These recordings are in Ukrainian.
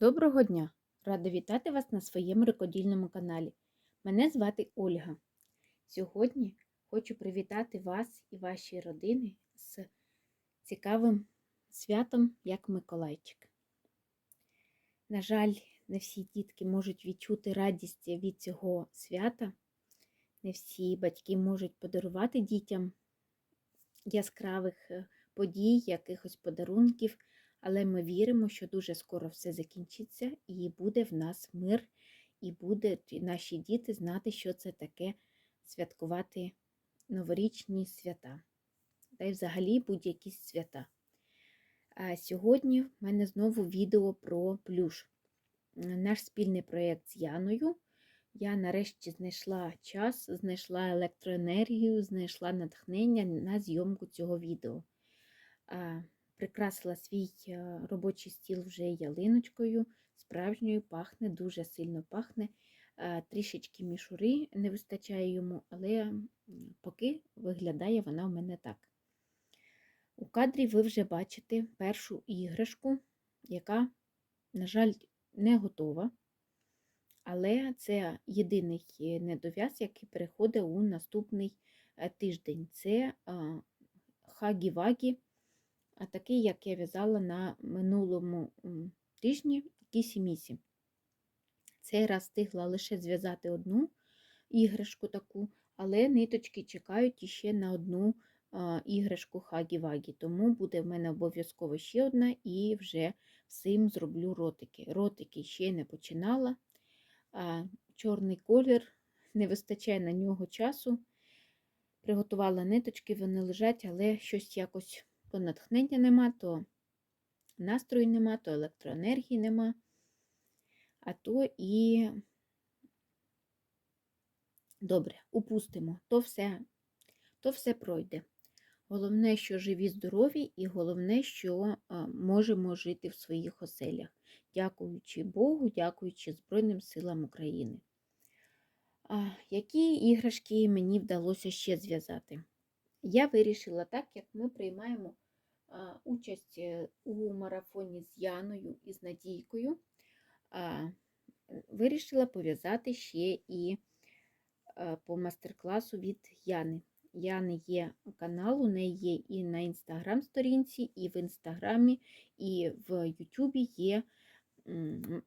Доброго дня! Рада вітати вас на своєму рукодільному каналі. Мене звати Ольга. Сьогодні хочу привітати вас і ваші родини з цікавим святом, як Миколайчик. На жаль, не всі дітки можуть відчути радість від цього свята. Не всі батьки можуть подарувати дітям яскравих е, подій, якихось подарунків. Але ми віримо, що дуже скоро все закінчиться, і буде в нас мир, і будуть наші діти знати, що це таке святкувати новорічні свята, та й взагалі будь-які свята. А сьогодні в мене знову відео про плюш. Наш спільний проєкт з Яною. Я нарешті знайшла час, знайшла електроенергію, знайшла натхнення на зйомку цього відео прикрасила свій е, робочий стіл вже ялиночкою, справжньою пахне, дуже сильно пахне. Е, трішечки мішури не вистачає йому, але поки виглядає вона в мене так. У кадрі ви вже бачите першу іграшку, яка, на жаль, не готова. Але це єдиний недов'яз, який переходить у наступний е, тиждень. Це хагі-вагі а такий, як я в'язала на минулому тижні кісі місі. Цей раз встигла лише зв'язати одну іграшку таку, але ниточки чекають іще на одну іграшку хагі-вагі. Тому буде в мене обов'язково ще одна і вже всім зроблю ротики. Ротики ще не починала. Чорний колір, не вистачає на нього часу. Приготувала ниточки, вони лежать, але щось якось то натхнення нема, то настрою нема, то електроенергії нема, а то і добре, упустимо, то все, то все пройде. Головне, що живі, здорові, і головне, що можемо жити в своїх оселях, дякуючи Богу, дякуючи Збройним силам України. Які іграшки мені вдалося ще зв'язати? Я вирішила так, як ми приймаємо участь е, у марафоні з Яною і з Надійкою, вирішила пов'язати ще і по мастер-класу від Яни. Яни є канал, у неї є і на інстаграм-сторінці, і в інстаграмі, і в Ютубі є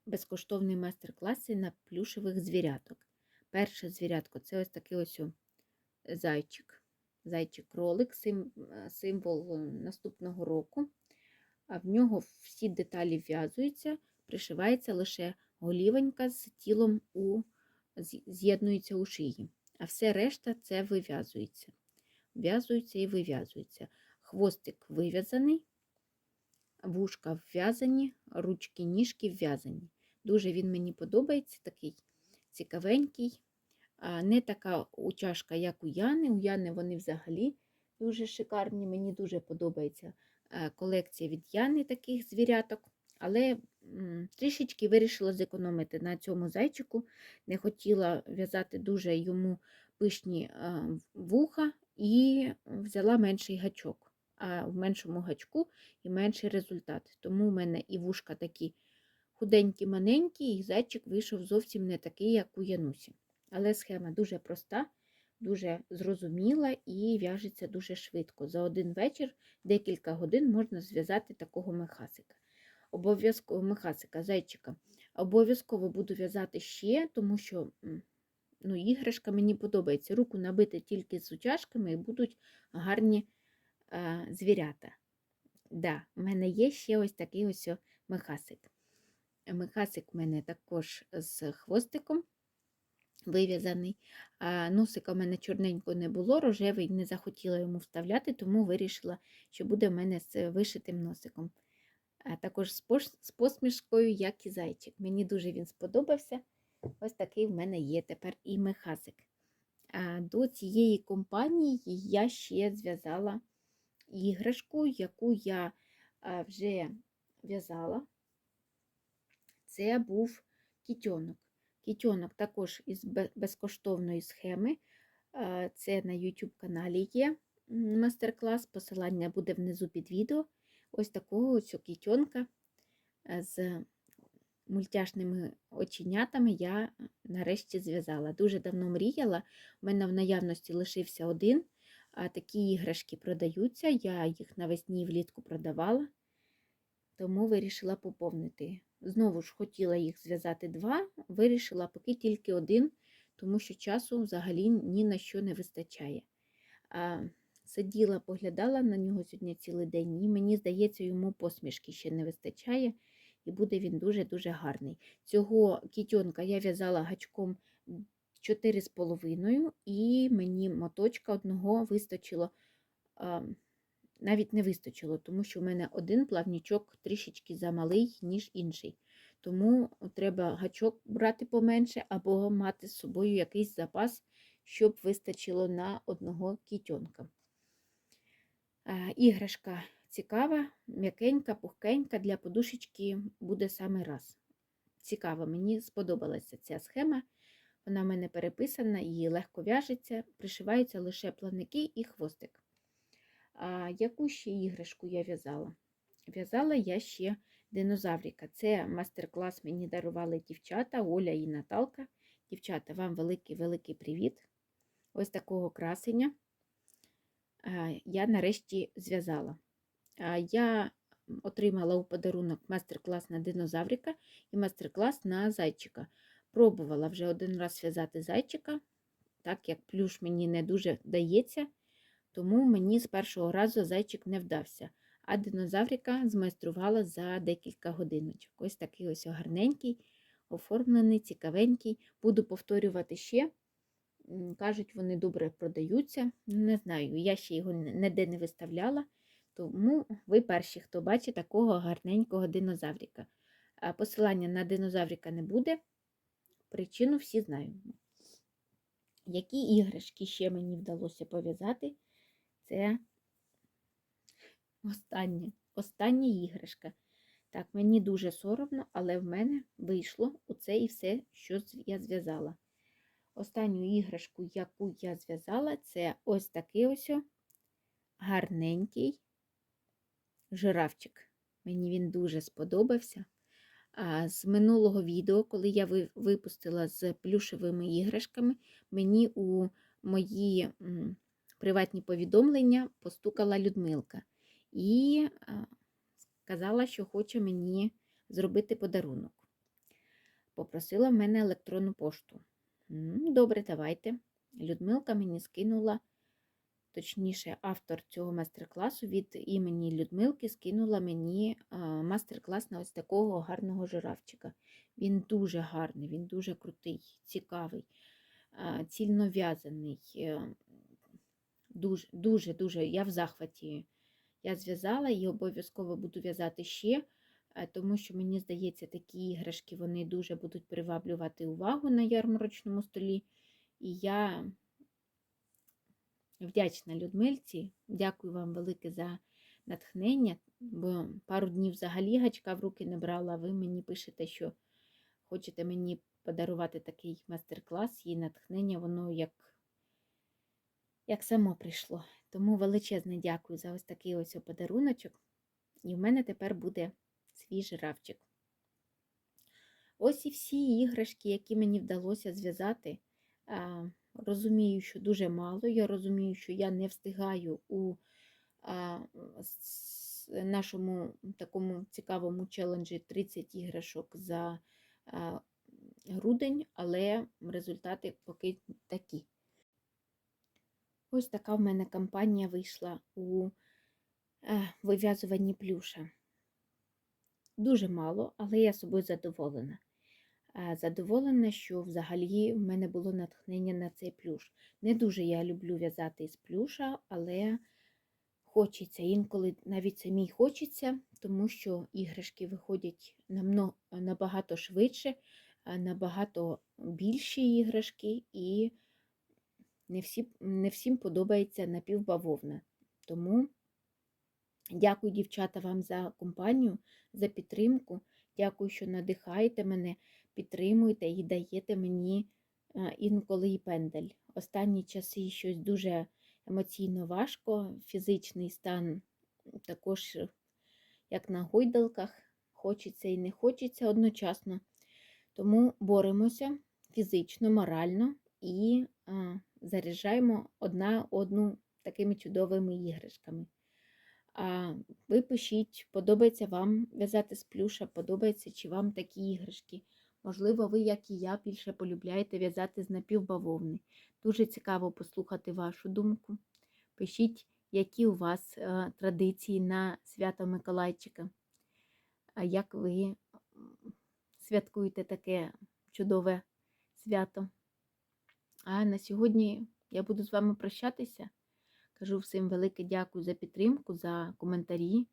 безкоштовні майстер-класи на плюшевих звіряток. Перше звірятко це ось такий ось зайчик зайчик-кролик, символ наступного року, в нього всі деталі в'язуються, пришивається лише голівенька з тілом у, з'єднується у шиї. А все решта це вив'язується. В'язується і вив'язується. Хвостик вив'язаний, вушка вв'язані, ручки, ніжки вв'язані. Дуже він мені подобається, такий цікавенький, не така чашка, як у Яни. У Яни вони взагалі дуже шикарні. Мені дуже подобається е, колекція від Яни таких звіряток. Але трішечки вирішила зекономити на цьому зайчику. Не хотіла в'язати дуже йому пишні вуха і взяла менший гачок. А в меншому гачку і менший результат. Тому в мене і вушка такі худенькі, маленькі, і зайчик вийшов зовсім не такий, як у Янусі. Але схема дуже проста, дуже зрозуміла і в'яжеться дуже швидко. За один вечір, декілька годин можна зв'язати такого мехасика. Обов'язково мехасика, зайчика. Обов'язково буду в'язати ще, тому що ну, іграшка мені подобається. Руку набити тільки з утяжками і будуть гарні а, звірята. Да, У мене є ще ось такий ось мехасик. Мехасик у мене також з хвостиком вив'язаний. Носика в мене чорненького не було, рожевий не захотіла йому вставляти, тому вирішила, що буде в мене з вишитим носиком. А Також з посмішкою, як і зайчик. Мені дуже він сподобався. Ось такий в мене є тепер і мехасик. До цієї компанії я ще зв'язала іграшку, яку я вже в'язала. Це був кітьонок. Кітьонок також із безкоштовної схеми. Це на YouTube каналі є мастер-клас, посилання буде внизу під відео. Ось такого ось кітьонка з мультяшними оченятами я нарешті зв'язала. Дуже давно мріяла. У мене в наявності лишився один, такі іграшки продаються. Я їх навесні влітку продавала, тому вирішила поповнити. Знову ж хотіла їх зв'язати два, вирішила поки тільки один, тому що часу взагалі ні на що не вистачає. А, Сиділа, поглядала на нього сьогодні цілий день, і мені здається, йому посмішки ще не вистачає, і буде він дуже-дуже гарний. Цього кітьонка я в'язала гачком 4,5, і мені моточка одного вистачило, навіть не вистачило, тому що в мене один плавнічок трішечки замалий, ніж інший. Тому треба гачок брати поменше, або мати з собою якийсь запас, щоб вистачило на одного кітьонка. Іграшка цікава, м'якенька, пухкенька, для подушечки буде саме раз. Цікаво, мені сподобалася ця схема. Вона в мене переписана, її легко в'яжеться, пришиваються лише плавники і хвостик. А яку ще іграшку я в'язала? В'язала я ще динозаврика. Це мастер-клас мені дарували дівчата, Оля і Наталка. Дівчата, вам великий-великий привіт! Ось такого красення я нарешті зв'язала. Я отримала у подарунок майстер-клас на динозаврика і майстер-клас на зайчика. Пробувала вже один раз в'язати зайчика, так як плюш мені не дуже дається, тому мені з першого разу зайчик не вдався. А динозаврика змайструвала за декілька годиночок. Ось такий ось гарненький, оформлений, цікавенький. Буду повторювати ще. Кажуть, вони добре продаються. Не знаю, я ще його ніде не виставляла, тому ви перші, хто бачить такого гарненького динозаврика. Посилання на динозаврика не буде, причину всі знаємо. Які іграшки ще мені вдалося пов'язати? Це остання, остання іграшка. Так, мені дуже соромно, але в мене вийшло оце і все, що я зв'язала. Останню іграшку, яку я зв'язала, це ось такий ось гарненький жирафчик. Мені він дуже сподобався. З минулого відео, коли я випустила з плюшевими іграшками, мені у мої приватні повідомлення постукала Людмилка і сказала, що хоче мені зробити подарунок. Попросила в мене електронну пошту. Добре, давайте. Людмилка мені скинула, точніше, автор цього майстер-класу від імені Людмилки скинула мені майстер-клас на ось такого гарного жирафчика. Він дуже гарний, він дуже крутий, цікавий, цільнов'язаний. Дуже-дуже я в захваті. Я зв'язала і обов'язково буду в'язати ще. Е, тому що, мені здається, такі іграшки вони дуже будуть приваблювати увагу на ярмарочному столі. І я вдячна Людмильці, дякую вам велике за натхнення, бо пару днів взагалі гачка в руки не брала, ви мені пишете, що хочете мені подарувати такий майстер-клас, і натхнення, воно як як само прийшло. Тому величезне дякую за ось такий ось подаруночок. І в мене тепер буде свій жирафчик. Ось і всі іграшки, які мені вдалося зв'язати. Розумію, що дуже мало. Я розумію, що я не встигаю у нашому такому цікавому челенджі 30 іграшок за грудень, але результати поки такі. Ось така в мене кампанія вийшла у вив'язуванні плюша. Дуже мало, але я собою задоволена. Задоволена, що взагалі в мене було натхнення на цей плюш. Не дуже я люблю в'язати із плюша, але хочеться. Інколи навіть самій хочеться, тому що іграшки виходять набагато швидше, набагато більші іграшки, і не, всі, не всім подобається напівбавовна. Тому Дякую, дівчата, вам за компанію, за підтримку. Дякую, що надихаєте мене, підтримуєте і даєте мені інколи і пендель. Останні часи щось дуже емоційно важко, фізичний стан також, як на гойдалках, хочеться і не хочеться одночасно. Тому боремося фізично, морально і а, заряджаємо одна одну такими чудовими іграшками. А ви пишіть, подобається вам в'язати з плюша, подобається чи вам такі іграшки. Можливо, ви, як і я, більше полюбляєте в'язати з напівбавовни. Дуже цікаво послухати вашу думку. Пишіть, які у вас е, традиції на свято Миколайчика. А як ви святкуєте таке чудове свято? А на сьогодні я буду з вами прощатися. Кажу всім велике дякую за підтримку, за коментарі,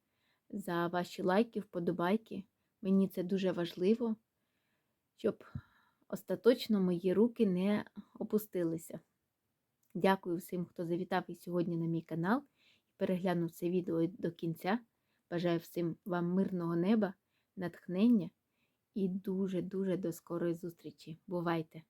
за ваші лайки, вподобайки. Мені це дуже важливо, щоб остаточно мої руки не опустилися. Дякую всім, хто завітав і сьогодні на мій канал і переглянув це відео до кінця. Бажаю всім вам мирного неба, натхнення і дуже-дуже до скорої зустрічі. Бувайте!